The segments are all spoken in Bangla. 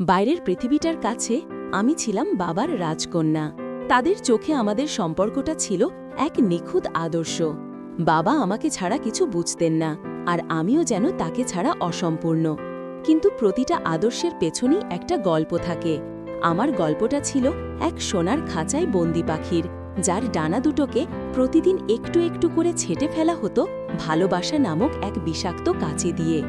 বাইরের পৃথিবীটার কাছে আমি ছিলাম বাবার রাজকন্যা। তাদের চোখে আমাদের সম্পর্কটা ছিল এক নিখুঁত আদর্শ। বাবা আমাকে ছাড়া কিছু বুঝতেন না, আর আমিও যেন তাকে ছাড়া অসম্পূর্ণ। কিন্তু প্রতিটা আদর্শের পেছনেই একটা গল্প থাকে। আমার গল্পটা ছিল এক সোনার খাঁচায় বন্দি পাখির, যার ডানা দুটোকে প্রতিদিন একটু একটু করে ছেটে ফেলা হতো ভালোবাসা নামক এক বিষাক্ত কাঁচি দিয়ে।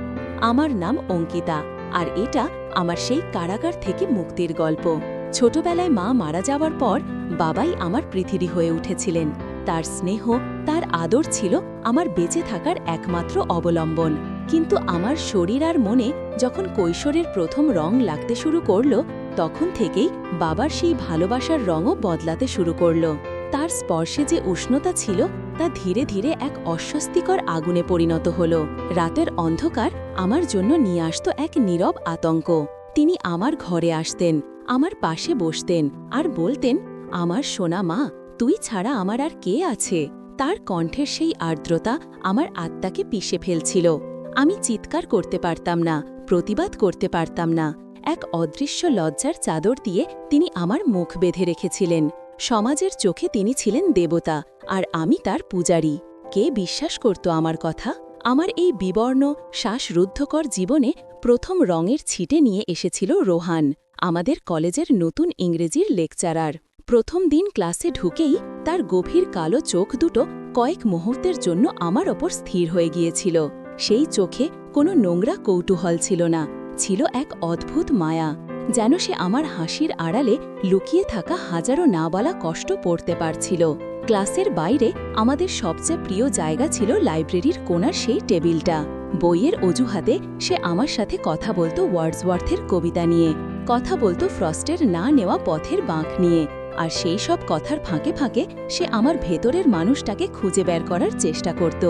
আমার নাম অঙ্কিতা। আর এটা আমার সেই কারাগার থেকে মুক্তির গল্প। ছোটবেলায় মা মারা যাওয়ার পর বাবাই আমার পৃথিবী হয়ে উঠেছিলেন। তার স্নেহ, তার আদর ছিল আমার বেঁচে থাকার একমাত্র অবলম্বন। কিন্তু আমার শরীর আর মনে যখন কৈশোরের প্রথম রং লাগতে শুরু করল, তখন থেকেই বাবার সেই ভালোবাসার রঙও বদলাতে শুরু করল। তার স্পর্শে যে উষ্ণতা ছিল তা ধীরে ধীরে এক অস্বস্তিকর আগুনে পরিণত হল। রাতের অন্ধকার আমার জন্য নিয়ে আসত এক নীরব আতঙ্ক। তিনি আমার ঘরে আসতেন, আমার পাশে বসতেন আর বলতেন, আমার সোনা মা, তুই ছাড়া আমার আর কে আছে? তার কণ্ঠের সেই আর্দ্রতা আমার আত্মাকে পিষে ফেলছিল। আমি চিৎকার করতে পারতাম না, প্রতিবাদ করতে পারতাম না। এক অদৃশ্য লজ্জার চাদর দিয়ে তিনি আমার মুখ বেঁধে রেখেছিলেন। সমাজের চোখে তিনি ছিলেন দেবতা, আর আমি তার পূজারী। কে বিশ্বাস করত আমার কথা? আমার এই বিবর্ণ, শ্বাসরুদ্ধকর জীবনে প্রথম রঙের ছিটে নিয়ে এসেছিল রোহান, আমাদের কলেজের নতুন ইংরেজির লেকচারার। প্রথম দিন ক্লাসে ঢুকেই তার গভীর কালো চোখ দুটো কয়েক মুহূর্তের জন্য আমার ওপর স্থির হয়ে গিয়েছিল। সেই চোখে কোনো নোংরা কৌতূহল ছিল না, ছিল এক অদ্ভুত মায়া। যেন সে আমার হাসির আড়ালে লুকিয়ে থাকা হাজারো না বলা কষ্ট পড়তে পারছিল। ক্লাসের বাইরে আমাদের সবচেয়ে প্রিয় জায়গা ছিল লাইব্রেরির কোনার সেই টেবিলটা। বইয়ের অজুহাতে সে আমার সাথে কথা বলতো ওয়ার্ডসওয়ার্থের কবিতা নিয়ে, কথা বলতো ফ্রস্টের না নেওয়া পথের বাঁক নিয়ে, আর সেই সব কথার ফাঁকে ফাঁকে সে আমার ভেতরের মানুষটাকে খুঁজে বের করার চেষ্টা করত।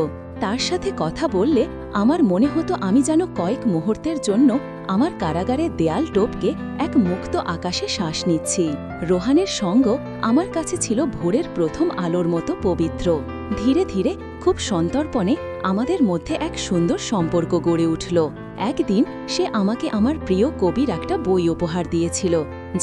তার সাথে কথা বললে আমার মনে হতো আমি যেন কয়েক মুহূর্তের জন্য আমার কারাগারের দেয়াল টোপকে এক মুক্ত আকাশে শ্বাস নিচ্ছি। রোহানের সঙ্গ আমার কাছে ছিল ভোরের প্রথম আলোর মতো পবিত্র। ধীরে ধীরে খুব সন্তর্পণে আমাদের মধ্যে এক সুন্দর সম্পর্ক গড়ে উঠল। একদিন সে আমাকে আমার প্রিয় কবির একটা বই উপহার দিয়েছিল,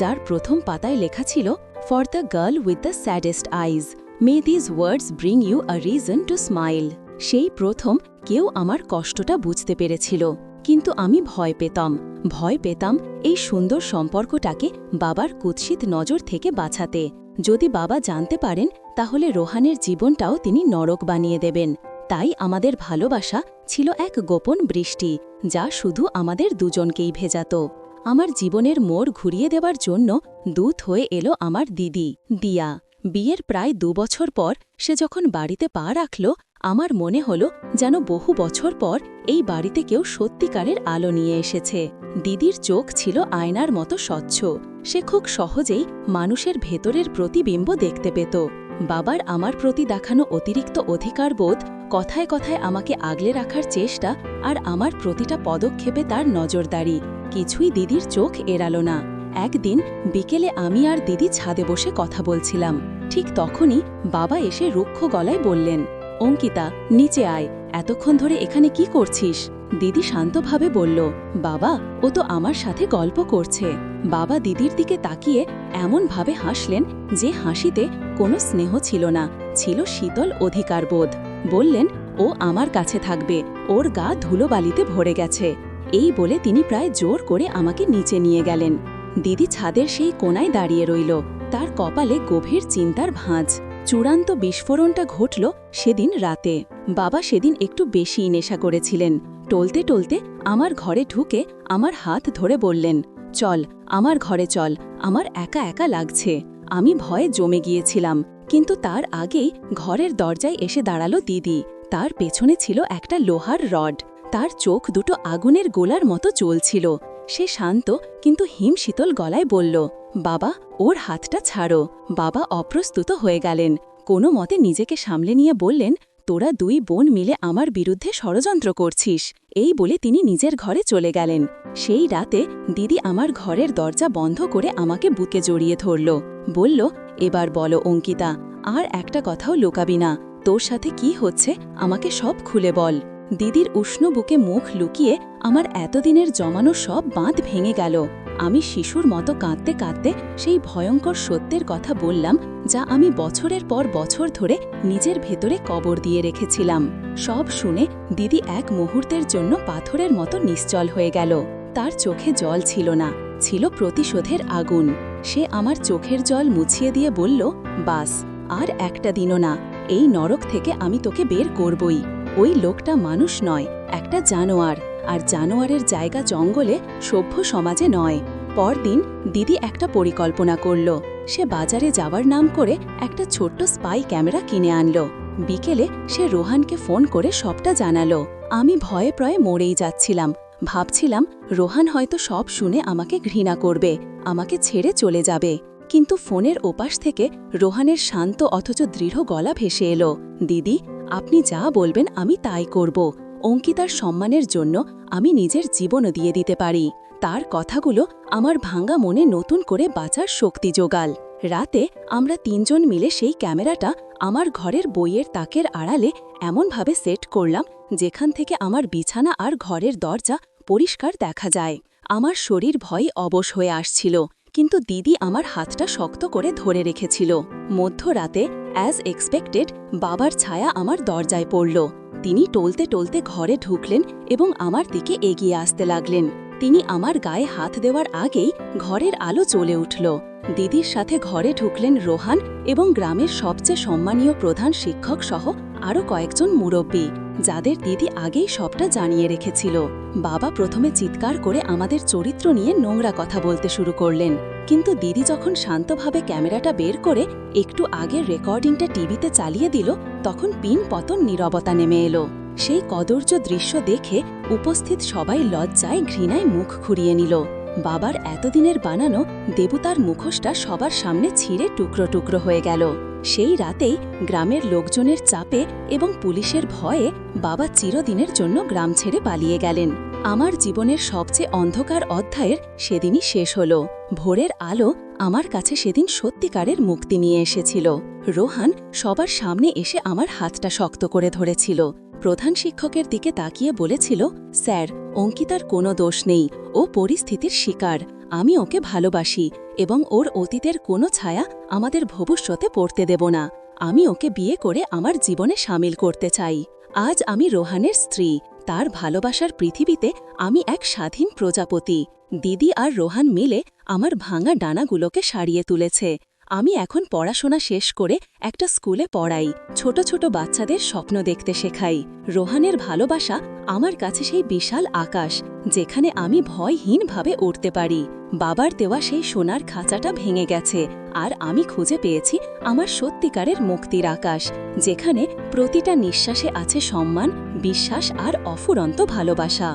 যার প্রথম পাতায় লেখা ছিল for the girl with the saddest eyes may these words bring you a reason to smile সেই প্রথম কেউ আমার কষ্টটা বুঝতে পেরেছিল। কিন্তু আমি ভয় পেতাম। ভয় পেতাম এই সুন্দর সম্পর্কটাকে বাবার কুৎসিত নজর থেকে বাঁচাতে। যদি বাবা জানতে পারেন, তাহলে রোহানের জীবনটাও তিনি নরক বানিয়ে দেবেন। তাই আমাদের ভালোবাসা ছিল এক গোপন বৃষ্টি, যা শুধু আমাদের দুজনকেই ভেজাত। আমার জীবনের মোড় ঘুরিয়ে দেওয়ার জন্য দূত হয়ে এলো আমার দিদি। দিয়া। বিয়ের প্রায় দুবছর পর সে যখন বাড়িতে পা রাখল আমার মনে হল যেন বহু বছর পর এই বাড়িতে কেউ সত্যিকারের আলো নিয়ে এসেছে। দিদির চোখ ছিল আয়নার মতো স্বচ্ছ। সে খুব সহজেই মানুষের ভেতরের প্রতিবিম্ব দেখতে পেত। বাবার আমার প্রতি দেখানো অতিরিক্ত অধিকারবোধ কথায় কথায় আমাকে আগলে রাখার চেষ্টা আর আমার প্রতিটা পদক্ষেপে তার নজরদারি। কিছুই দিদির চোখ এড়ালো না। একদিন বিকেলে আমি আর দিদি ছাদে বসে কথা বলছিলাম। ঠিক তখনই বাবা এসে রুক্ষ গলায় বললেন অঙ্কিতা, নিচে আয়। এতক্ষণ ধরে এখানে কি করছিস? দিদি শান্তভাবে বলল, বাবা, ও তো আমার সাথে গল্প করছে। বাবা দিদির দিকে তাকিয়ে এমনভাবে হাসলেন যে হাসিতে কোনো স্নেহ ছিল না, ছিল শীতল অধিকারবোধ। বললেন, ও আমার কাছে থাকবে, ওর গা ধুলোবালিতে ভরে গেছে। এই বলে তিনি প্রায় জোর করে আমাকে নিচে নিয়ে গেলেন। দিদি ছাদের সেই কোনায় দাঁড়িয়ে রইল, তার কপালে গভীর চিন্তার ভাঁজ। চূড়ান্ত বিস্ফোরণটা ঘটল সেদিন রাতে। বাবা সেদিন একটু বেশিই নেশা করেছিলেন। টলতে টলতে আমার ঘরে ঢুকে আমার হাত ধরে বললেন, চল, আমার ঘরে চল, আমার একা একা লাগছে। আমি ভয়ে জমে গিয়েছিলাম, কিন্তু তার আগেই ঘরের দরজায় এসে দাঁড়াল দিদি। তার পেছনে ছিল একটা লোহার রড। তার চোখ দুটো আগুনের গোলার মতো চলছিল সে শান্ত কিন্তু হিমশীতল গলায় বলল, বাবা, ওর হাতটা ছাড়ো। বাবা অপ্রস্তুত হয়ে গেলেন। কোনো মতে নিজেকে সামলে নিয়ে বললেন, তোরা দুই বোন মিলে আমার বিরুদ্ধে ষড়যন্ত্র করছিস। এই বলে তিনি নিজের ঘরে চলে গেলেন। সেই রাতে দিদি আমার ঘরের দরজা বন্ধ করে আমাকে বুকে জড়িয়ে ধরল। বলল, এবার বলো অঙ্কিতা, আর একটা কথাও লোকাবি না। তোর সাথে কি হচ্ছে আমাকে সব খুলে বল। দিদির উষ্ণ বুকে মুখ লুকিয়ে আমার এতদিনের জমানো সব বাঁধ ভেঙে গেল। আমি শিশুর মতো কাঁদতে কাঁদতে সেই ভয়ঙ্কর সত্যের কথা বললাম, যা আমি বছরের পর বছর ধরে নিজের ভেতরে কবর দিয়ে রেখেছিলাম। সব শুনে দিদি এক মুহূর্তের জন্য পাথরের মতো নিশ্চল হয়ে গেল। তার চোখে জল ছিল না, ছিল প্রতিশোধের আগুন। সে আমার চোখের জল মুছিয়ে দিয়ে বলল, বাস, আর একটা দিনও না, এই নরক থেকে আমি তোকে বের করবই। ওই লোকটা মানুষ নয়, একটা জানোয়ার। আর জানোয়ারের জায়গা জঙ্গলে সভ্য সমাজে নয়। পরদিন দিদি একটা পরিকল্পনা করল। সে বাজারে যাওয়ার নাম করে একটা ছোট্ট স্পাই ক্যামেরা কিনে আনলো। বিকেলে সে রোহানকে ফোন করে সবটা জানালো। আমি ভয়ে প্রয়ে মরেই যাচ্ছিলাম। ভাবছিলাম, রোহান হয়তো সব শুনে আমাকে ঘৃণা করবে, আমাকে ছেড়ে চলে যাবে। কিন্তু ফোনের ওপাশ থেকে রোহানের শান্ত অথচ দৃঢ় গলা ভেসে এলো। দিদি আপনি যা বলবেন আমি তাই করব। অঙ্কিতার সম্মানের জন্য আমি নিজের জীবনও দিয়ে দিতে পারি। তার কথাগুলো আমার ভাঙ্গা মনে নতুন করে বাঁচার শক্তি যোগাল। রাতে আমরা তিনজন মিলে সেই ক্যামেরাটা আমার ঘরের বইয়ের তাকের আড়ালে এমনভাবে সেট করলাম যেখান থেকে আমার বিছানা আর ঘরের দরজা পরিষ্কার দেখা যায়। আমার শরীর ভয়ে অবশ হয়ে আসছিল। কিন্তু দিদি আমার হাতটা শক্ত করে ধরে রেখেছিল। মধ্যরাতে অ্যাজ এক্সপেক্টেড বাবার ছায়া আমার দরজায় পড়ল। তিনি টলতে টলতে ঘরে ঢুকলেন এবং আমার দিকে এগিয়ে আসতে লাগলেন। তিনি আমার গায়ে হাত দেওয়ার আগেই ঘরের আলো চলে উঠল। দিদির সাথে ঘরে ঢুকলেন রোহান এবং গ্রামের সবচেয়ে সম্মানীয় প্রধান শিক্ষক সহ আরও কয়েকজন মুরব্বী। যাদের দিদি আগেই সবটা জানিয়ে রেখেছিল। বাবা প্রথমে চিৎকার করে আমাদের চরিত্র নিয়ে নোংরা কথা বলতে শুরু করলেন। কিন্তু দিদি যখন শান্তভাবে ক্যামেরাটা বের করে একটু আগের রেকর্ডিংটা টিভিতে চালিয়ে দিল, তখন পিন পতন নীরবতা নেমে এলো। সেই কদর্য দৃশ্য দেখে উপস্থিত সবাই লজ্জায় ঘৃণায় মুখ ঘুরিয়ে নিল। বাবার এতদিনের বানানো দেবতার মুখোশটা সবার সামনে ছিঁড়ে টুকরো টুকরো হয়ে গেল। সেই রাতেই গ্রামের লোকজনের চাপে এবং পুলিশের ভয়ে বাবা চিরদিনের জন্য গ্রাম ছেড়ে পালিয়ে গেলেন। আমার জীবনের সবচেয়ে অন্ধকার অধ্যায়ের সেদিনই শেষ হল। ভোরের আলো আমার কাছে সেদিন সত্যিকারের মুক্তি নিয়ে এসেছিল। রোহান সবার সামনে এসে আমার হাতটা শক্ত করে ধরেছিল। প্রধান শিক্ষকের দিকে তাকিয়ে বলেছিল, স্যার অঙ্কিতার কোনো দোষ নেই। ও পরিস্থিতির শিকার। আমি ওকে ভালোবাসি এবং ওর অতীতের কোনো ছায়া আমাদের ভবিষ্যতে পড়তে দেব না। আমি ওকে বিয়ে করে আমার জীবনে সামিল করতে চাই। আজ আমি রোহানের স্ত্রী। তার ভালোবাসার পৃথিবীতে আমি এক স্বাধীন প্রজাপতি। দিদি আর রোহান মিলে আমার ভাঙা ডানাগুলোকে সারিয়ে তুলেছে। আমি এখন পড়াশোনা শেষ করে একটা স্কুলে পড়াই। ছোট ছোট বাচ্চাদের স্বপ্ন দেখতে শেখাই। রোহানের ভালোবাসা আমার কাছে সেই বিশাল আকাশ, যেখানে আমি ভয়হীনভাবে উঠতে পারি। বাবার দেওয়া সেই সোনার খাঁচাটা ভেঙে গেছে, আর আমি খুঁজে পেয়েছি আমার সত্যিকারের মুক্তির আকাশ, যেখানে প্রতিটা নিঃশ্বাসে আছে সম্মান, বিশ্বাস আর অফুরন্ত ভালোবাসা।